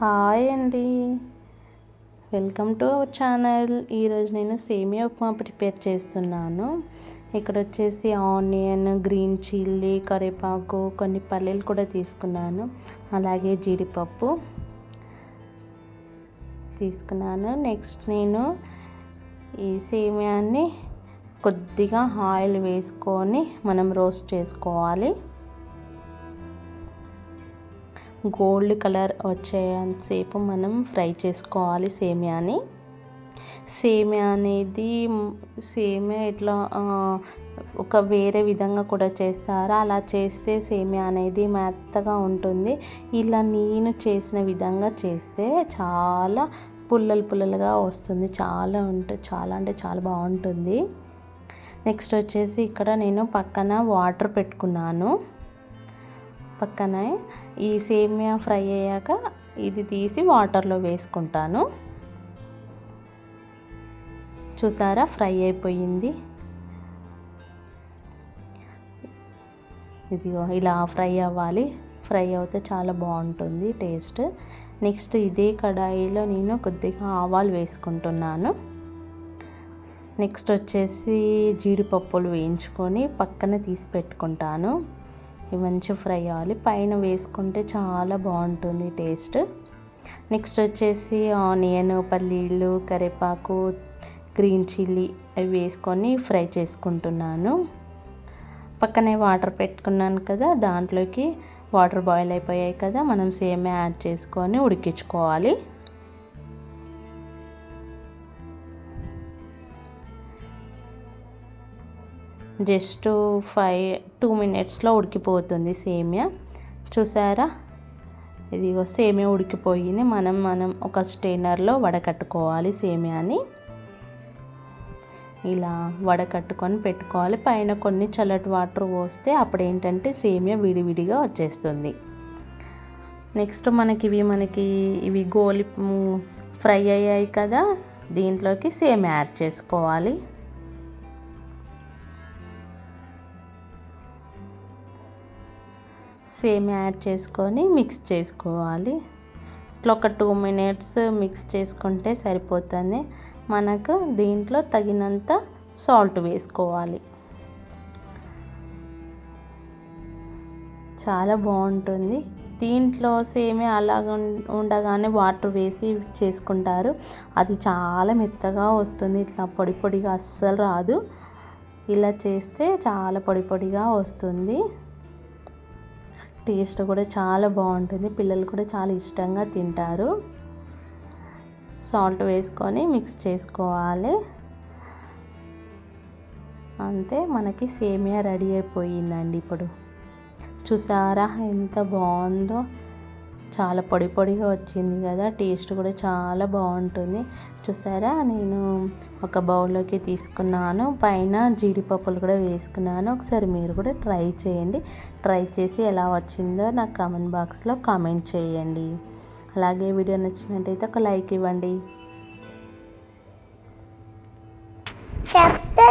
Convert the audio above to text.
Hi అండి. Welcome to our channel. ఈరోజు నేను సేమియా ఉప్మా ప్రిపేర్ చేస్తున్నాను. ఇక్కడ వచ్చేసి ఆనియన్ గ్రీన్ చిల్లీ కరివేపాకు కొన్ని పల్లీలు కూడా తీసుకున్నాను. అలాగే జీడిపప్పు తీసుకున్నాను. నెక్స్ట్ నేను ఈ సేమియాన్ని కొద్దిగా ఆయిల్ వేసుకొని మనం రోస్ట్ చేసుకోవాలి. గోల్డ్ కలర్ వచ్చేంతసేపు మనం ఫ్రై చేసుకోవాలి సేమియాని. సేమియా అనేది సేమియా ఇట్లా ఒక వేరే విధంగా కూడా చేస్తారు. అలా చేస్తే సేమియా అనేది మెత్తగా ఉంటుంది. ఇలా నేను చేసిన విధంగా చేస్తే చాలా పుల్లలు పుల్లలుగా వస్తుంది. చాలా ఉంటుంది చాలా అంటే చాలా బాగుంటుంది. నెక్స్ట్ వచ్చేసి ఇక్కడ నేను పక్కన వాటర్ పెట్టుకున్నాను. పక్కనే ఈ సేమియా ఫ్రై అయ్యాక ఇది తీసి వాటర్లో వేసుకుంటాను. చూసారా? ఫ్రై అయిపోయింది. ఇదిగో ఇలా ఫ్రై అవ్వాలి. ఫ్రై అవుతే చాలా బాగుంటుంది టేస్ట్. నెక్స్ట్ ఇదే కడాయిలో నేను కొద్దిగా ఆవాలు వేసుకుంటున్నాను. నెక్స్ట్ వచ్చేసి జీడిపప్పులు వేయించుకొని పక్కన తీసి పెట్టుకుంటాను. ఇవి మంచిగా ఫ్రై అవ్వాలి. పైన వేసుకుంటే చాలా బాగుంటుంది టేస్ట్. నెక్స్ట్ వచ్చేసి ఆనియన్ పల్లీలు కరివేపాకు గ్రీన్ చిల్లీ అవి వేసుకొని ఫ్రై చేసుకుంటున్నాను. పక్కనే వాటర్ పెట్టుకున్నాను కదా దాంట్లోకి వాటర్ బాయిల్ అయిపోయాయి కదా మనం సేమ్ యాడ్ చేసుకొని ఉడికించుకోవాలి. జస్ట్ ఫైవ్ టూ మినిట్స్లో ఉడికిపోతుంది సేమియా. చూసారా? ఇది సేమియా ఉడికిపోయింది. మనం మనం ఒక స్టెయినర్లో వడకట్టుకోవాలి సేమియాని. ఇలా వడకట్టుకొని పెట్టుకోవాలి. పైన కొన్ని చల్లటి వాటర్ పోస్తే అప్పుడు ఏంటంటే సేమియా విడివిడిగా వచ్చేస్తుంది. నెక్స్ట్ మనకి ఇవి మనకి ఇవి గోలి ఫ్రై అయ్యాయి కదా. దీంట్లోకి సేమియా యాడ్ చేసుకోవాలి. సేమ్ యాడ్ చేసుకొని మిక్స్ చేసుకోవాలి. ఇట్లా ఒక టూ మినిట్స్ మిక్స్ చేసుకుంటే సరిపోతుంది. మనకు దీంట్లో తగినంత సాల్ట్ వేసుకోవాలి. చాలా బాగుంటుంది. దీంట్లో సేమే అలాగ ఉండగానే వాటర్ వేసి చేసుకుంటారు. అది చాలా మెత్తగా వస్తుంది. ఇట్లా పొడి పొడిగా అస్సలు రాదు. ఇలా చేస్తే చాలా పొడి పొడిగా వస్తుంది. టేస్ట్ కూడా చాలా బాగుంటుంది. పిల్లలు కూడా చాలా ఇష్టంగా తింటారు. సాల్ట్ వేసుకొని మిక్స్ చేసుకోవాలి. అంతే మనకి సేమియా రెడీ అయిపోయిందండి ఇప్పుడు. చూసారా ఎంత బాగుందో? చాలా పొడి పొడిగా వచ్చింది కదా టేస్ట్ కూడా చాలా బాగుంటుంది. చూసారా? నేను ఒక బౌల్లోకి తీసుకున్నాను. పైన జీడిపప్పులు కూడా వేసుకున్నాను. ఒకసారి మీరు కూడా ట్రై చేయండి. ట్రై చేసి ఎలా వచ్చిందో నాకు కామెంట్ బాక్స్లో కామెంట్ చేయండి. అలాగే వీడియో నచ్చినట్టయితే ఒక లైక్ ఇవ్వండి. చెప్తే